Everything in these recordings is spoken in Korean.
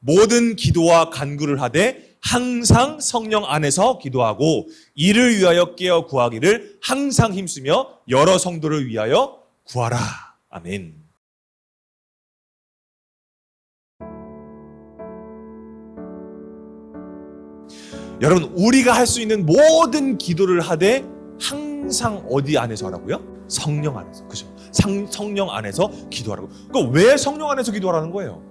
모든 기도와 간구를 하되 항상 성령 안에서 기도하고 이를 위하여 깨어 구하기를 항상 힘쓰며 여러 성도를 위하여 구하라. 아멘. 여러분, 우리가 할 수 있는 모든 기도를 하되 항상 어디 안에서 하라고요? 성령 안에서. 그죠? 상, 성령 안에서 기도하라고. 그러니까 왜 성령 안에서 기도하라는 거예요?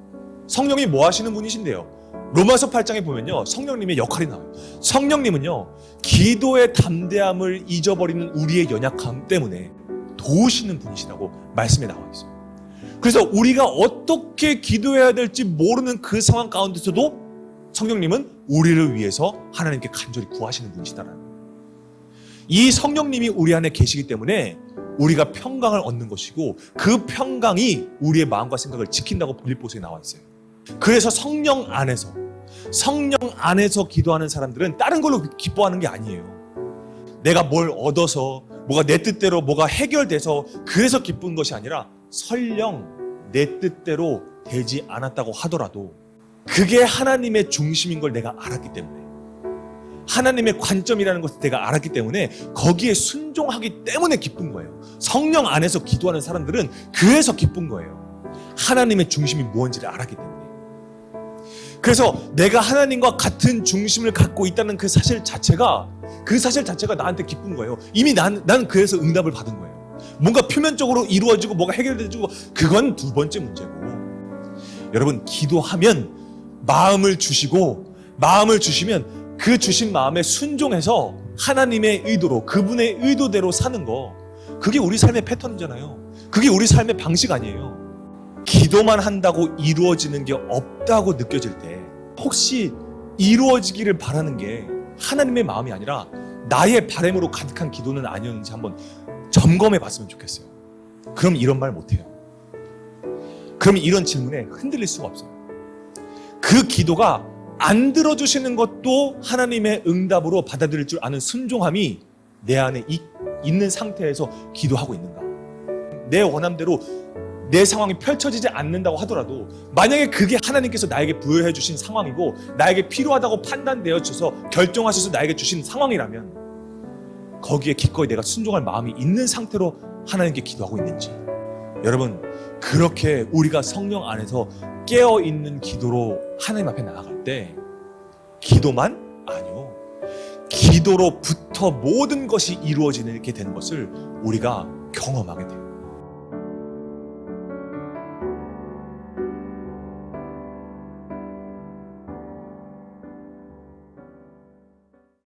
성령이 뭐 하시는 분이신데요? 로마서 8장에 보면요. 성령님의 역할이 나와요. 성령님은요. 기도의 담대함을 잊어버리는 우리의 연약함 때문에 도우시는 분이시라고 말씀에 나와 있어요. 그래서 우리가 어떻게 기도해야 될지 모르는 그 상황 가운데서도 성령님은 우리를 위해서 하나님께 간절히 구하시는 분이시다라는. 이 성령님이 우리 안에 계시기 때문에 우리가 평강을 얻는 것이고 그 평강이 우리의 마음과 생각을 지킨다고 빌립보서에 나와 있어요. 그래서 성령 안에서 성령 안에서 기도하는 사람들은 다른 걸로 기뻐하는 게 아니에요. 내가 뭘 얻어서 뭐가 내 뜻대로 뭐가 해결돼서 그래서 기쁜 것이 아니라 설령 내 뜻대로 되지 않았다고 하더라도 그게 하나님의 중심인 걸 내가 알았기 때문에 하나님의 관점이라는 것을 내가 알았기 때문에 거기에 순종하기 때문에 기쁜 거예요. 성령 안에서 기도하는 사람들은 그래서 기쁜 거예요. 하나님의 중심이 무엇인지를 알았기 때문에. 그래서 내가 하나님과 같은 중심을 갖고 있다는 그 사실 자체가 그 사실 자체가 나한테 기쁜 거예요. 이미 난, 난 그래서 응답을 받은 거예요. 뭔가 표면적으로 이루어지고 뭐가 해결되고 그건 두 번째 문제고. 여러분 기도하면 마음을 주시고 마음을 주시면 그 주신 마음에 순종해서 하나님의 의도로 그분의 의도대로 사는 거 그게 우리 삶의 패턴이잖아요. 그게 우리 삶의 방식 아니에요. 기도만 한다고 이루어지는 게 없다고 느껴질 때 혹시 이루어지기를 바라는 게 하나님의 마음이 아니라 나의 바램으로 가득한 기도는 아니었는지 한번 점검해 봤으면 좋겠어요. 그럼 이런 말 못해요. 그럼 이런 질문에 흔들릴 수가 없어요. 그 기도가 안 들어주시는 것도 하나님의 응답으로 받아들일 줄 아는 순종함이 내 안에 이- 있는 상태에서 기도하고 있는가? 내 원함대로 내 상황이 펼쳐지지 않는다고 하더라도 만약에 그게 하나님께서 나에게 부여해 주신 상황이고 나에게 필요하다고 판단되어 주셔서 결정하셔서 나에게 주신 상황이라면 거기에 기꺼이 내가 순종할 마음이 있는 상태로 하나님께 기도하고 있는지 여러분 그렇게 우리가 성령 안에서 깨어 있는 기도로 하나님 앞에 나아갈 때 기도만 아니요 기도로부터 모든 것이 이루어지게 되는 것을 우리가 경험하게 돼요.